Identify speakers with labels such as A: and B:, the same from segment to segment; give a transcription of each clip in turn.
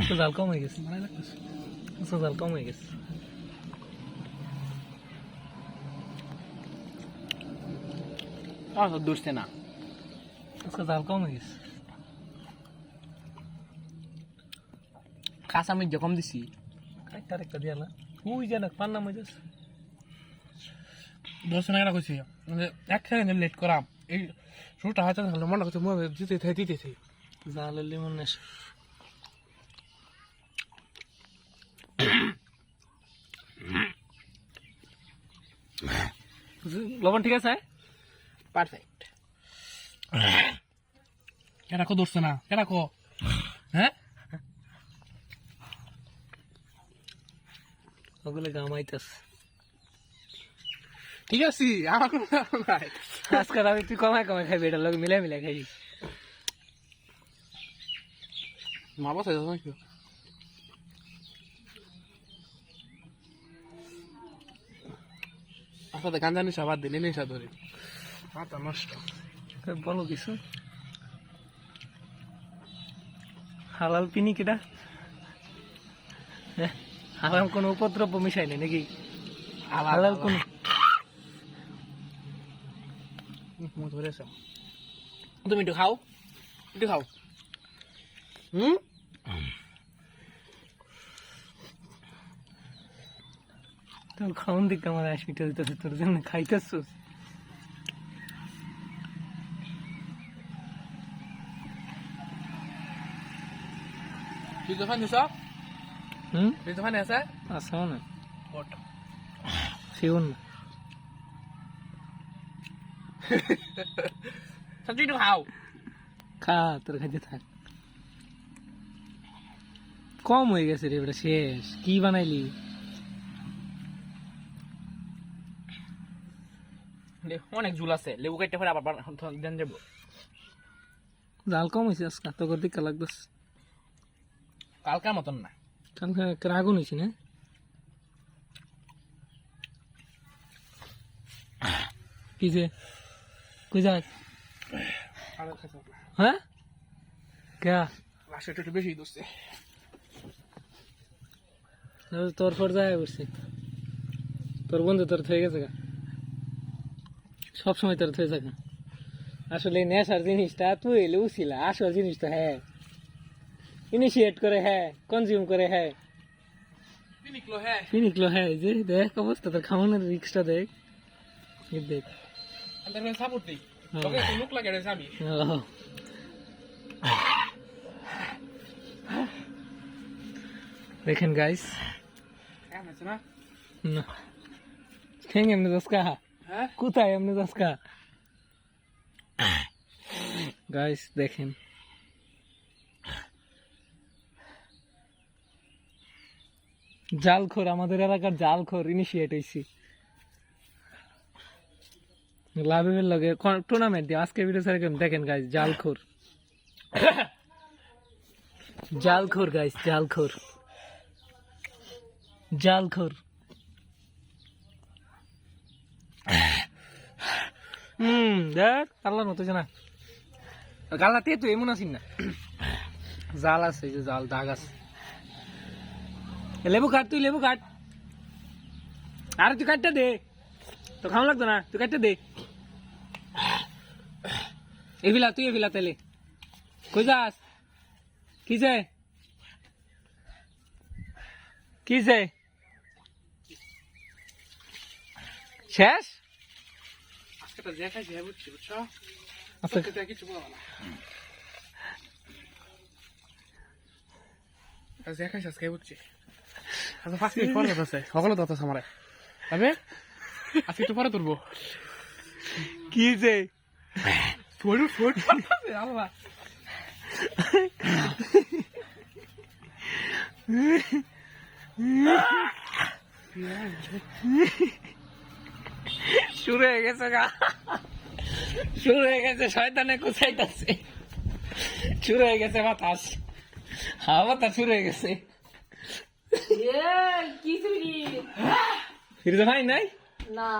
A: একটু জাল কম হয়ে গেছে
B: ভালো লাগতেছে
A: জাল কম হয়ে গেছে।
B: আচ্ছা দোষতে না।
A: আচ্ছা জাল কম হয়ে গেছে।
B: কাঁচা মির্জা কম দিছি।
A: একটা একটা দিয়া না ওই যে না পান্না মজা
B: দশ টাকা কইছি। মানে এক সেকেন্ড লেট করাম। এই হয়তো তাহলে মনে করছে মনে দিতে দিতে
A: জাল লেমন নেশ। লবণ ঠিক আছে?
B: পারফেক্ট কেনা কো দোষতে না? কেনা কো? হ্যাঁ?
A: ওগুলো গামাইতেছে
B: ঠিক আছে আমার কোনো নাই।
A: আজকাল আমি তুই কমায় কমায় খাইবি এটা লোক মিলাই মিলাই খাইবি।
B: মা বসে আসলে গাঞ্জা নিশা বাদ দিন নেশা ধরে। মাথা নষ্ট।
A: বলো কিছু। হালাল পিনি কেটা হারাম কোনো উপদ্রব্য মিশাই নেই নাকি? হালাল কোন
B: ধরেছে তুমি একটু খাও। একটু খাও। হুম?
A: তোর খাওন দিকে আমার আসবিটা দিতেছে তোর জন্য খাইতেছ
B: তুই দোকান দিছ
A: হুম
B: তুই দোকানে আছে
A: আসাও না
B: ওট
A: শিউন না
B: তুই একটু খাও
A: খা তোর খাইতে থাক কম হয়ে গেছে রে এবার শেষ কি বানাইলি
B: অনেক ঝুল আছে লেবু কাটতে পরে আবার দেন যাব।
A: জাল কম হয়েছে আজকে তোর দিকে লাগতেছে।
B: কালকার মতন না।
A: কালকে আগুন হয়েছে না? কি যে কই যাস হ্যাঁ? কে?
B: লাস্টে একটু বেশি দোষে
A: তোর ফর যায় বসছি তোর বন্ধু তোর থয়ে গেছে গা। সব সময় তোর থয়ে থাকে। আসলে নেশার জিনিসটা তুই এলে উছিলা আসল জিনিসটা হ্যাঁ। ইনিশিয়েট করে হ্যাঁ কনজিউম করে হ্যাঁ।
B: নিকলো হ্যাঁ।
A: ফিনিকলো হ্যাঁ যে দেখ অবস্থা তোর খাওয়ানোর রিক্সটা দেখ। দেখ।
B: সাপোর্ট দিই। লাগে আমি
A: দেখেন গাইস
B: না।
A: ঠেং এমনি দশকা
B: হ্যাঁ
A: কোথায় এমনি দশকা গাইস দেখেন। জালখোর, আমাদের এলাকার জালখোর ইনিশিয়েট হয়েছি। লাভের লগে টুর্নামেন্ট দিয়ে? আজকে ভিডিও স্যার দেখেন গাইস জালখোর। জালখোর গাইস জালখোর। জালখোর। হুম, দেখ মতো তো এমন আছিস না। জাল আছে যে জাল, দাগ আছে। লেবু কাট তুই, লেবু কাট। আরে, তুই কাটটা দে। তো লাগতো না, তুই কাটটা দে। তুই কই যাস? কি যে? কি যে? শেষ?
B: তো দেখা যায় বুঝছি বুঝছ?
A: আচ্ছা।
B: কিছু বলব না দেখাইছি আজকে বুঝছি? আচ্ছা পাঁচ মিনিট পরে আছে সকলে তো আছে আমার। তবে আজকে একটু পরে তুলবো
A: কি যে?
B: ফোন আল্লাহ।
A: শুরু হয়ে গেছে গা। শুরু হয়ে গেছে শয়তানে কুচাইতাছে। শুরু হয়ে গেছে বাতাস। হাওয়া বাতাস শুরু হয়ে গেছে। ভাই নাই?
C: না।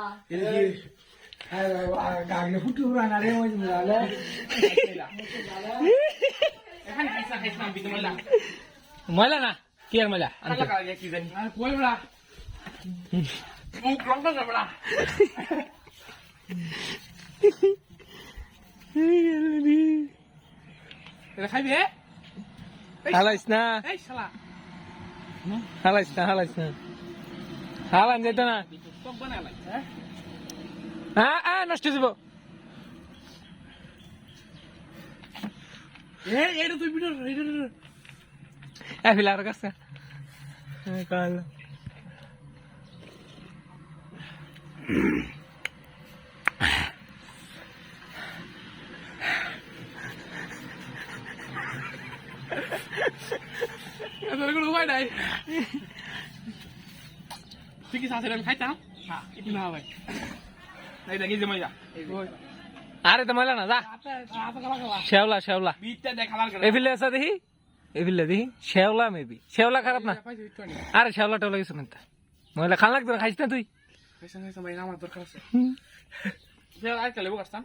B: ময়লা।
A: না কি আর ময়লা?
B: কই মুখ রং না বড়া এটা খাইবি
A: হালাইস না
B: এই শালা
A: হালাইস না হালাইস না হালান যেত না
B: হ্যাঁ
A: হ্যাঁ হ্যাঁ নষ্ট যাব
B: এ এটা তুই ভিডিও এটা
A: এ ফিলা আর কাছে কাল
B: এত কোনো উপায় নাই তুই কি শাসের আমি খাইতাম হ্যাঁ এটি না ভাই এই দেখি যে মজা এই যে।
A: আরে তো ময়লা না যা
B: হাতে হাতে কালা কালা
A: শেওলা শেওলা
B: বিটটা দেখাবার করে
A: এ ফিলে আসা দেখি এ ফিলে দেখি শেওলা মেবি শেওলা খারাপ না
B: পাইছি একটু আনি
A: আরে শেওলা টেওলা কিছু না ময়লা খান লাগতো না খাইস না তুই
B: খাইছে খাইছে ভাই আমার দরকার আছে আরেকটা লেবু কাটতাম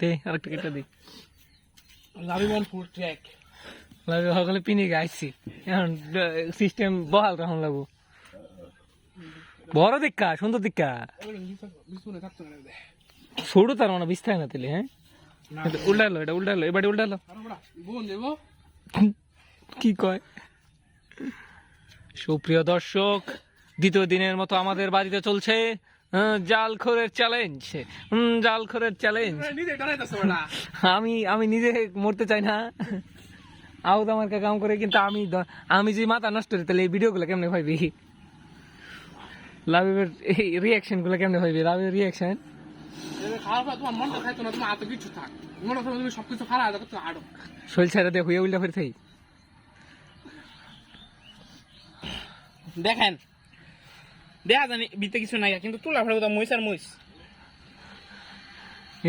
A: দে আরেকটা কেটে দি
B: লাভিমন ফুড ট্র্যাক
A: লাগে সকলে পিনি গাইছি এখন সিস্টেম বহাল রাখুন লাগবো বড় দিক্কা সুন্দর দিক্কা ছোট তার মানে বিস্তায় না তেলে হ্যাঁ উল্টালো এটা উল্টালো এবারে উল্টালো কি কয় সুপ্রিয় দর্শক দ্বিতীয় দিনের মতো আমাদের বাড়িতে চলছে জালখোরের চ্যালেঞ্জ জালখোরের চ্যালেঞ্জ আমি আমি নিজে মরতে চাই না। আউদ আমার কা কাম করে কিন্তু আমি আমি যে মাথা নষ্ট করি তাহলে এই ভিডিওগুলো কেমনে ভাবি লাভের এই রিয়াকশনগুলো কেমনে ভাবি লাভের রিয়াকশন শরীর ছাড়া দিয়ে হইয়া উল্টা
B: দেখেন দেখা জানি বিতে কিছু নাই কিন্তু তুলা ফেলে তো মহিষ আর মহিষ।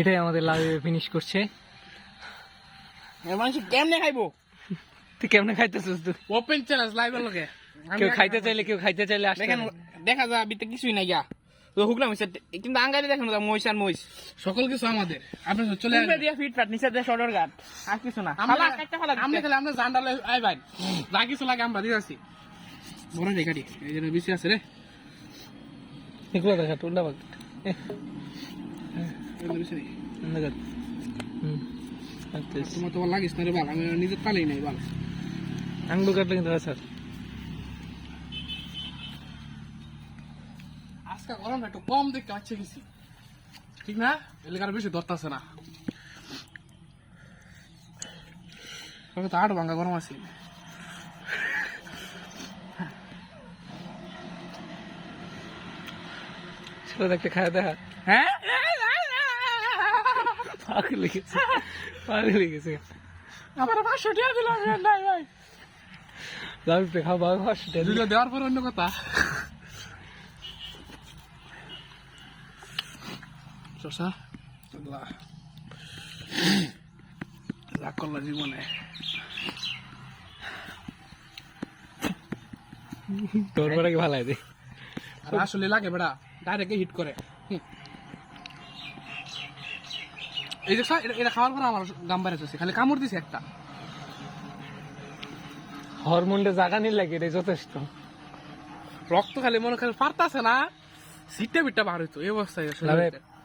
A: এটাই আমাদের লাভে ফিনিশ করছে।
B: মানুষ কেমনে খাইবো?
A: তুই কেমনে খাইতেছিস তুই?
B: ওপেন চ্যালেঞ্জ লাইভের লগে।
A: কেউ খাইতে চাইলে কেউ খাইতে চাইলে আসতে
B: দেখেন দেখা যায় বিতে কিছুই নাই গা। তো হুকলাম হইছে কিন্তু আঙ্গারি দেখেন তো মহিষ আর মহিষ। সকল কিছু আমাদের। আপনি চলে আসবেন।
C: দিয়া ফিট পাট নিচে দিয়ে শর্টর গাট আর কিছু না।
B: আমরা
C: ফালা, কাটটা ফালা
B: আমরা
C: দিতে।
B: আমরা জান্ডালে আই ভাই। যা কিছু লাগে আমরা দিয়ে আছি বড় রে গাড়ি এই জন্য বেশি আছে রে।
A: এগুলো দেখা
B: জন্য বেশি নেই। তোমার তোমার লাগিস না রে বাল আমি নিজের তালেই নাই বাল।
A: আঙ্গুল কাটলে কিন্তু স্যার।
B: আজকে গরমটা একটু কম দেখতে পাচ্ছে গেছি ঠিক না? এলাকার বেশি ধরতেছে না। তবে তো আট ভাঙ্গা গরম আছে।
A: সেটা একটা খায় দেখা।
B: হ্যাঁ?
A: পাগল পাগল
B: আমার পাঁচশো টাকা দিলাম নাই ভাই দুটো দেওয়ার পর অন্য কথা। চষা আল্লাহ রাগ করল জীবনে।
A: তোর পরে কি ভালো
B: আর আসলে লাগে বেড়া। ডাইরেক্ট হিট করে। এই সা- এটা- এটা খাওয়ার পর আমার গাম চলছে খালি কামড় দিছে একটা।
A: হরমোনটা জাগা নিয়ে লাগে রে যথেষ্ট?
B: রক্ত খালি মনে খালি পারতাছে না সিটটা বিটটা বার হইতো এই অবস্থায়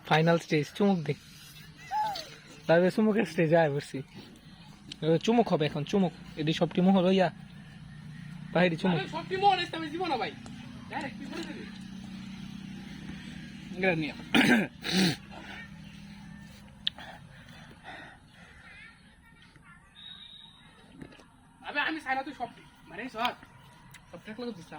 A: ফাইনাল স্টেজ চুমুক দে। লাভে চুমুকের স্টেজে আয় বসছি। চুমুক হবে এখন চুমুক। এদি সব টিমু হলো ইয়া। বাইরে চুমুক।
B: আরে সব এসে আমি জীবন ভাই। নিয়ে আবে আমি সাইনা তুই সব মানে সব সব ট্রেক লাগে দিছা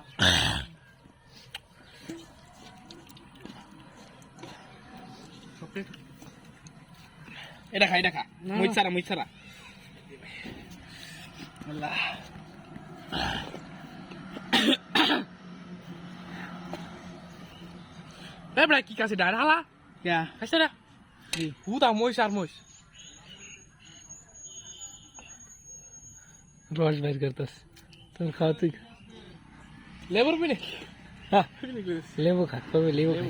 B: এটা খা এটা খা মুই ছাড়া আল্লাহ। এ বড়া কি কাছে ডার হালা
C: ইয়া
B: খাইছে না হুদা মহিষ আর মহিষ
A: রস বের করতেস তোর খাওয়া তুই।
B: লেবুর পিনে
A: হ্যাঁ লেবু খা তবে লেবু খা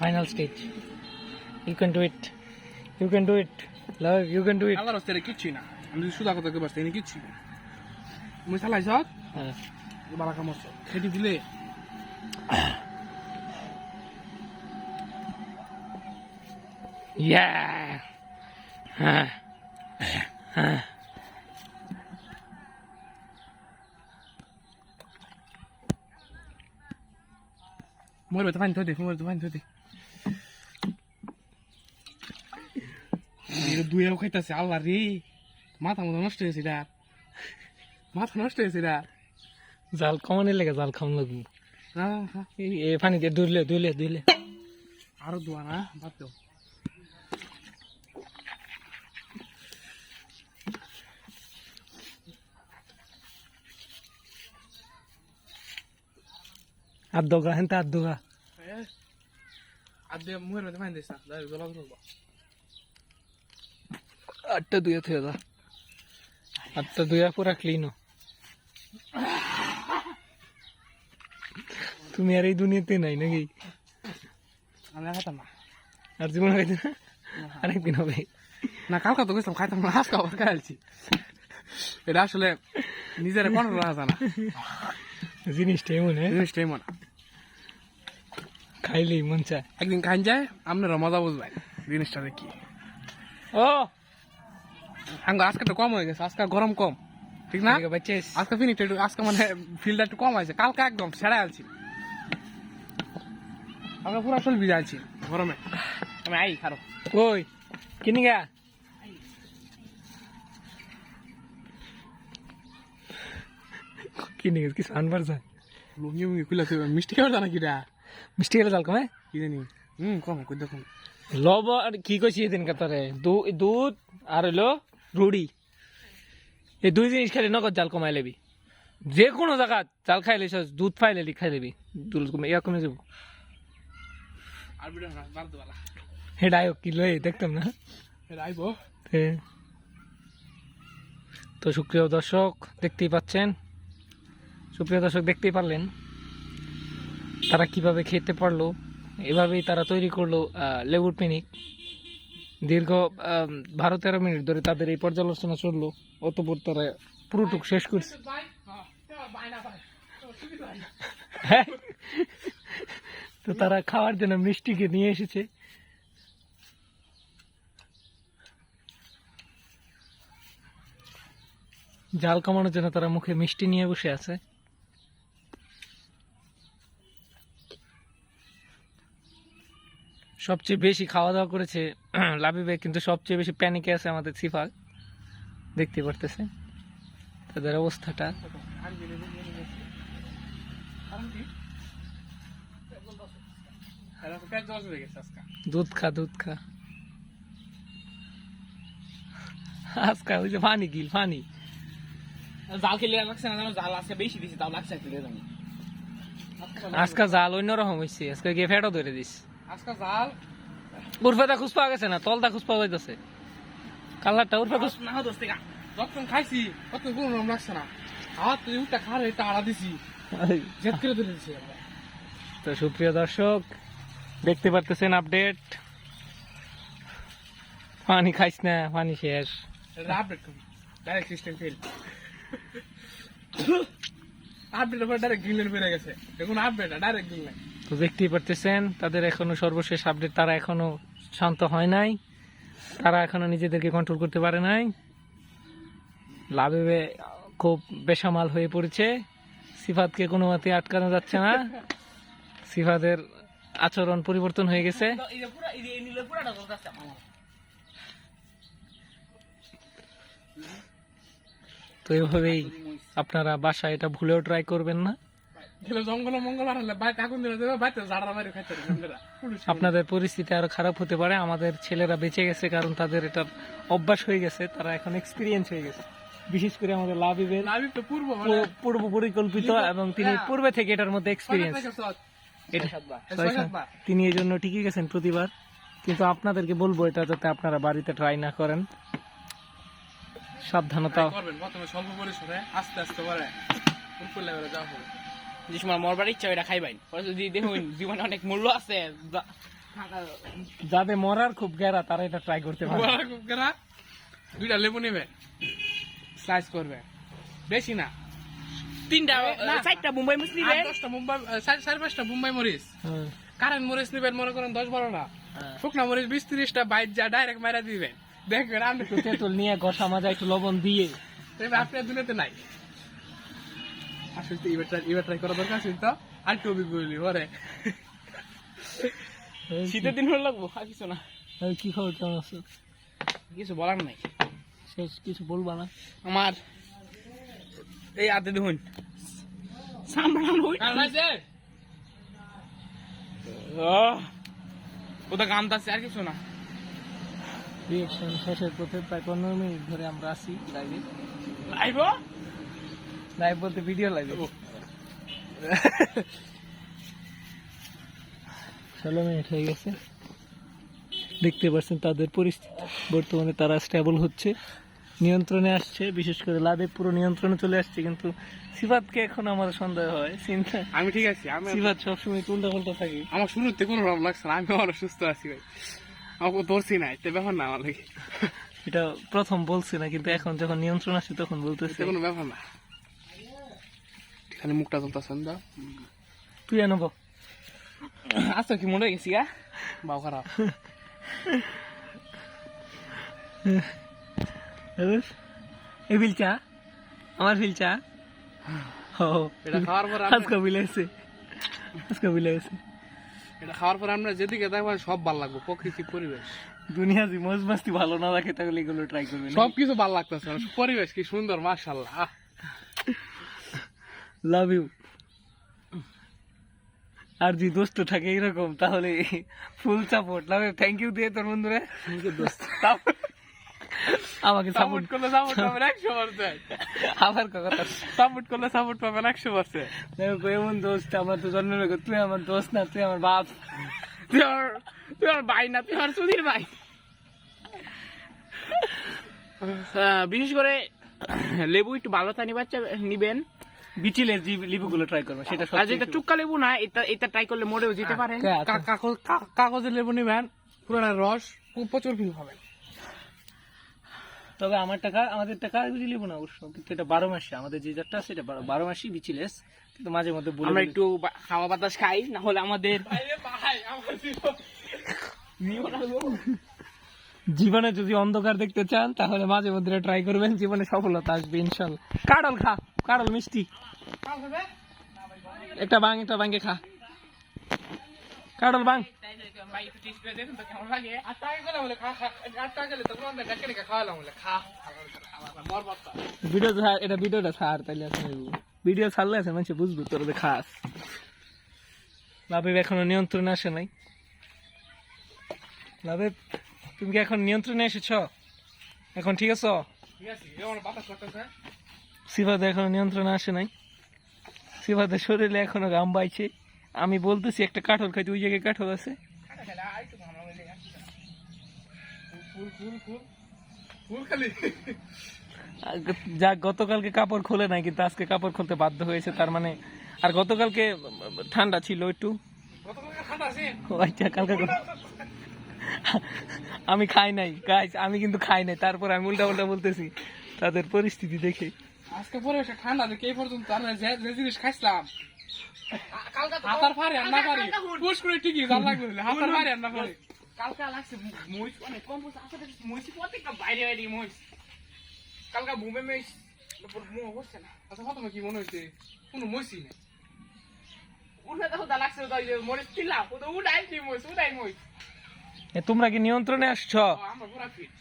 A: final stage you can do it you can do it love you can do it
B: আল্লাহর রাস্তায় কিচ্ছুই না আমি সুদা কথা পারছি এনে কিচ্ছুই না মুই চালাই সব
A: হ্যাঁ।
B: বালা কামড় খেটি দিলে
A: Yeah. হ্যাঁ। হ্যাঁ।
B: মোর বেতে পানি থই মোর বেতে পানি থই দুয়েও খাইতেছে আল্লাহ রে। মাথা মতো নষ্ট হয়েছে এটা। মাথা নষ্ট হয়েছে এটা।
A: জাল কমানে লেগে জাল খাওয়ান লাগবো
B: হ্যাঁ হ্যাঁ
A: এই এই পানি দিয়ে দুইলে দুইলে দুইলে
B: আরও দোয়া না বাদ দেও
A: আর দোগা হেনতে আর দোগা
B: আর দিয়ে মুখের মধ্যে পানি দিস না যাই গলা ধরবো
A: আটটা দুইয়া থেকে যা আটটা দুইয়া পুরা ক্লিন তুমি আর এই দুনিয়াতে নাই নাকি?
B: আমি আর না।
A: আর জীবন খাইতে না? আরেকদিন হবে।
B: না কালকা তো গেছিলাম খাইতাম না আজকে আবার খাইছি এটা আসলে নিজের কন্ট্রোল যায় না।
A: জিনিসটা এমন হ্যাঁ?
B: জিনিসটাই মনে
A: খাইলেই মন চায়।
B: একদিন খাইন যায় আপনারা মজা বুঝবেন জিনিসটা দেখি।
A: ও!
B: আঙ্গ আজকে তো কম হয়ে গেছে আজকে গরম কম। ঠিক না? আজকে একটু আজকে মানে ফিল্ডটা একটু কম আছে কালকে একদম সেরা আছি আমরা পুরো আসল ভিজা আছি গরমে। আমি আই খারো।
A: ওই কিনি গা কিনি গেছে কিছু আনবার যায়?
B: লুঙ্গি মুঙ্গি খুলে তুই মিষ্টি খাবার জানা কিরা
A: মিষ্টি গেলে জাল কমে?
B: কি জানি? হুম কম কই দেখুন
A: লব আর কি কইছি এদিন কাতারে দুধ আর হইল রুড়ি এই দুই জিনিস খালি নগদ জাল কমাই লেবি। যে কোনো জায়গা জাল খাইলে দুধ পাইলে খাই লেবি। দুধ কমে ইয়া কমে যাব।
B: আর ভিডিও না বার দেওয়ালা
A: হেডা আয়ো কি লই দেখতাম না
B: আইবো
A: তো সুপ্রিয় দর্শক দেখতেই পাচ্ছেন সুপ্রিয় দর্শক দেখতেই পারলেন তারা কীভাবে খেতে পারল এভাবেই তারা তৈরি করল লেবুর পিনিক দীর্ঘ বারো তেরো মিনিট ধরে তাদের এই পর্যালোচনা চলল অতপর তারা পুরোটুক শেষ করছে হ্যাঁ? তো তারা খাওয়ার জন্য মিষ্টিকে নিয়ে এসেছে। জাল কমানোর জন্য তারা মুখে মিষ্টি নিয়ে বসে আছে। সবচেয়ে বেশি খাওয়া দাওয়া করেছে লাবিবে, কিন্তু সবচেয়ে বেশি প্যানিকে আছে আমাদের সিফাক। দেখতে পারতেছে তাদের অবস্থাটা। দুধ খা দুধ খা। আজকা ওই যে পানি গিল পানি
C: জাল খেলে লাগছে না জানো জাল আজকে বেশি দিছি তাও লাগছে খেলে জানি।
A: আজকা জাল অন্যরকম হয়েছে আজকে গিয়ে ফেটও ধরে দিস।
B: আজকে জাল
A: উর্ফেটা গেছে না তলটা যাইতেছে। কালারটা উর্ফে খুঁজ
C: না দোস্তে
B: যখন খাইছি কত কোনো রকম লাগছে না। হাত তুই উঠটা খারে দিছি। জেদ করে ধরে দিছি
A: তো সুপ্রিয় দর্শক দেখতে পারতেছেন আপডেট পানি খাইস না পানি শেষ।
B: Update direct system fail update direct বেড়ে গেছে। দেখুন আপডেট ডাইরেক্ট
A: তো দেখতেই পারতেছেন তাদের এখনও সর্বশেষ আপডেট তারা এখনও শান্ত হয় নাই। তারা এখনও নিজেদেরকে কন্ট্রোল করতে পারে নাই। লাভে খুব বেসামাল হয়ে পড়েছে। সিফাতকে কোনো মতে আটকানো যাচ্ছে না। সিফাতের আচরণ পরিবর্তন হয়ে গেছে। তো এইভাবেই আপনারা বাসায় এটা ভুলেও ট্রাই করবেন না। আপনাদের পরিস্থিতি আরও খারাপ হতে পারে আমাদের ছেলেরা বেঁচে গেছে কারণ তাদের এটা অভ্যাস হয়ে গেছে তারা এখন এক্সপিরিয়েন্স হয়ে গেছে। বিশেষ করে আমাদের লাভিবের
B: পূর্ব মানে
A: পূর্ব পরিকল্পিত এবং তিনি পূর্বে থেকে এটার মধ্যে এক্সপিরিয়েন্স তিনি এই জন্য ঠিকই গেছেন প্রতিবার। কিন্তু আপনাদেরকে বলব এটা যাতে আপনারা বাড়িতে ট্রাই না করেন। সাবধানতা।
B: করবেন প্রথমে স্বল্প পরিসরে আস্তে আস্তে করে উপর লেভেলে যাওয়া
C: যে সময় মরবার ইচ্ছা ওইটা খাইবাই পরে যদি দেখুন জীবনে অনেক মূল্য আছে
A: যাদের মরার খুব গেরা তারা এটা ট্রাই করতে পারে।
B: বড় কুকুরা দুইটা লেবু নেবে স্লাইস করবে। বেশি না।
C: তিনটা
B: না।
C: চারটা মুম্বাই নিবে
B: দশটা মুম্বাই চার- পাঁচটা মুম্বাই মরিচ।
A: হুম,
B: কারেন্ট মরিচ নেবেন মনে করেন দশ বারোটা
A: হ্যাঁ।
B: শুকনা মরিচ বিশ ত্রিশটা বাইর যা ডাইরেক্ট মারা দিবেন। দেখবেন আমি
A: তেঁতুল নিয়ে ঘষা মাজা একটু লবণ দিয়ে।
B: আপনার দুনিয়াতে নাই। আসলে এবার try- এবার ট্রাই করা দরকার ছিল তো। আর একটু অভিজ্ঞ ওরে
C: শীতের দিন হলে লাগবো আর কিছু না।
A: কি খবর কেমন আছো?
B: কিছু বলার নাই।
A: শেষ কিছু বলবা না?
B: আমার এই আতে দেখুন। ওটা গান আছে আর কিছু না।
A: রিয়েকশন শেষের পথে প্রায় পনেরো মিনিট ধরে আমরা আসি লাইভে
C: আইব
A: লাইভ বলতে ভিডিও লাইভে ষোলো মিনিট হয়ে গেছে। দেখতে পাচ্ছেন তাদের পরিস্থিতি। বর্তমানে তারা স্টেবল হচ্ছে। নিয়ন্ত্রণে আসছে বিশেষ করে লাদে পুরো নিয়ন্ত্রণে চলে আসছে কিন্তু সিফাতকে এখন আমার সন্দেহ হয়। চিন্তা
B: আমি ঠিক আছি আমি
A: সিফাত সবসময় উল্টা পাল্টা থাকি।
B: আমার শুরুতে কোনো রকম লাগছে না আমি আরও সুস্থ আছি ভাই। আমাকে ধরছি না এটা ব্যাপার না আমার লাগে।
A: এটা প্রথম বলছি না কিন্তু এখন যখন নিয়ন্ত্রণ আসে তখন বলতেছে।
B: কোনো ব্যাপার না। খালি মুখটা চলতেছেন তো
A: তুই আনব
C: আচ্ছা কি মনে গেছি গা
B: বাউ খারাপ।
A: এই ফিলচা আমার বিল চা? ও
B: এটা খাওয়ার পর
A: আজকে আজকে
B: এটা খাওয়ার পর আমরা যেদিকে দেখব সব ভালো লাগবে প্রকৃতি পরিবেশ।
A: দুনিয়া যে মজ মাস্তি ভালো না রাখে তাহলে এগুলো ট্রাই করবে
B: সব কিছু ভালো লাগতেছে পরিবেশ কি সুন্দর
A: লাভ ইউ আর যদি দোস্ত থাকে এরকম তাহলে full support love you thank you দিয়ে তোর বন্ধুরা। আমাকে
B: সাপোর্ট করলে সাপোর্ট পাবেন একশো পার্সেন্ট
A: আবার কথা
B: সাপোর্ট করলে সাপোর্ট পাবেন একশো পার্সেন্ট
A: দেখো এমন দোস্ত আমার তো জন্ম তুই আমার দোস্ত না তুই আমার বাপ।
C: তুই আমার তুই আমার ভাই না তুই আমার সুধীর ভাই। বিশেষ করে লেবু একটু ভালো থানি বাচ্চা নিবেন।
A: বিচিলের যে লিবুগুলো ট্রাই করব সেটা
C: আর যেটা চুক্কা লেবু না এটা এটা ট্রাই করলে মরেও যেতে পারে
A: কা-
B: কাগজ কা- কাগজের লেবু নিবেন পুরোটা রস খুব প্রচুর ফিল পাবেন।
A: তবে আমার টাকা আমাদের টাকা বুঝি লিবো না অবশ্য। কিন্তু এটা বারো মাসে আমাদের যে যারটা আছে এটা বারো- মাসই বিচিলেস। কিন্তু মাঝে মধ্যে বলে
C: আমরা একটু খাওয়া বাতাস খাই না হলে আমাদের
A: জীবনে যদি অন্ধকার দেখতে চান তাহলে মাঝে মধ্যে ট্রাই করবেন জীবনে সফলতা আসবে ইনশাল্লাহ। কাডল খা কাডল মিষ্টি। একটা বাং একটা বাঙ্গে খা। বাং
B: খা মর বাচ্চা
A: ভিডিও এটা ভিডিওটা ছাড়, তাইলে ভিডিও ছাড়লে আছে, মানুষ বুঝব তোর খাস। লাভেব এখনও নিয়ন্ত্রণে আসে নাই। লাভেব, তুমি কি এখন নিয়ন্ত্রণে এসেছ? এখন ঠিক আছো? সিফাতে এখনও নিয়ন্ত্রণে আসে নাই। সিফাতের শরীরে এখনও গাম বাইছে। আমি বলতেছি, একটা কাঠল খাইতে, ওই জায়গায় কাঠল আছে। যা, গতকালকে কাপড় খোলে নাই, কিন্তু আজকে কাপড় খুলতে বাধ্য হয়েছে, তার মানে আর গতকালকে ঠান্ডা ছিল একটু। আমি খাই নাই গাইস আমি কিন্তু খাই নাই, তারপর আমি উল্টা উল্টা বলতেছি, তাদের পরিস্থিতি দেখে।
B: আজকে পরিবেশটা ঠান্ডা দেখে পর্যন্ত জিনিস খাইছিলাম হাতার ফারে না পারি পুষ করে ঠিকই জাল লাগবে হাতার ফারে না পারি
C: কালকা লাগছে মহিষ অনেক কম পয়সা আসলে মহিষ প্রত্যেকটা বাইরে বাইরে মহিষ। কালকা ঘুমে মহিষ মুখ হচ্ছে না।
B: আচ্ছা কত কি মনে হচ্ছে? কোনো মইছি নেই।
A: তোমরা কি নিয়ন্ত্রণে আসছ?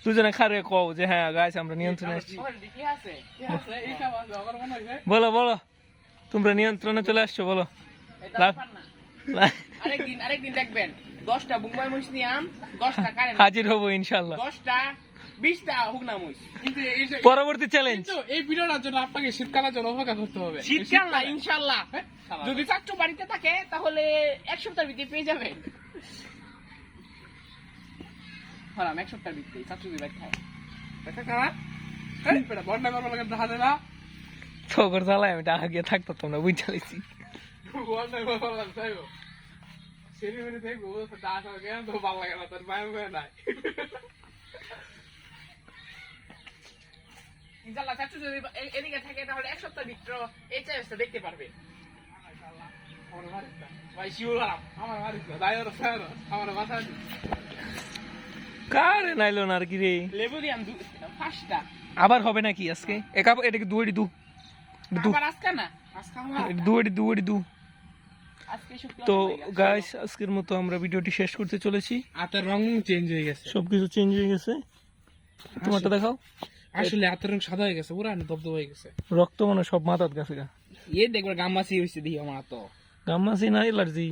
A: দুজনে খারে কও যে হ্যাঁ গাইস আমরা নিয়ন্ত্রণে আসছি। বলো বলো। তোমরা নিয়ন্ত্রণে চলে আসছো বলো।
C: আরেকদিন আরেকদিন দেখবেন দশটা বুম্বাই মহিষ দশটা
A: হাজির হব ইনশাল্লাহ
C: দশটা
A: পরবর্তী চ্যালেঞ্জ
B: এই ভিডিওটার জন্য আপনাকে শীতকালের জন্য অপেক্ষা করতে হবে।
C: শীতকাল না ইনশাল্লাহ
B: হ্যাঁ?
C: যদি বাড়িতে থাকে তাহলে এক সপ্তাহের ভিতরে পেয়ে যাবেন। হলাম এক সপ্তাহের ভিতরে
B: দেখা কারা বেটা করবার লাগে দেখা যায় না
A: ঠোকর জ্বালায় আমি টাকা গিয়ে থাকতো তোমরা বুঝতে পারছি
B: তোর
C: ইনশাল্লাহ চাচু যদি এদিকে থাকে তাহলে এক সপ্তাহ ভিতর এই দেখতে পারবে
B: দায়
A: কারে নাইলো না আর কি রে
C: লেবু দিয়াম দু পাঁচটা
A: আবার হবে নাকি আজকে একা এটাকে দুয়ারি দু তো
C: গেছে।
A: গাইস আজকের মতো আমরা ভিডিওটি শেষ করতে চলেছি।
B: হাতের রং চেঞ্জ হয়ে গেছে।
A: সবকিছু চেঞ্জ হয়ে গেছে। তোমারটা দেখাও।
B: আসলে হাতের রং সাদা হয়ে গেছে পুরা দবদব হয়ে গেছে।
A: রক্ত মানে সব মাথার কাছে গা।
C: এ দেখবে গাম্বাসি হয়েছে দিই আমার তো
A: গাম্মাসি না এলার্জি।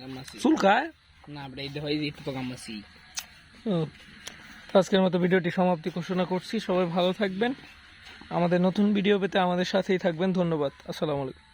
C: গাম্বাসি
A: চুলকায়
C: না আপনি এই দেখো এই একটু তো
A: তো আজকের মতো ভিডিওটি সমাপ্তি ঘোষণা করছি। সবাই ভালো থাকবেন। আমাদের নতুন ভিডিও পেতে আমাদের সাথেই থাকবেন। ধন্যবাদ। আসসালামু আলাইকুম।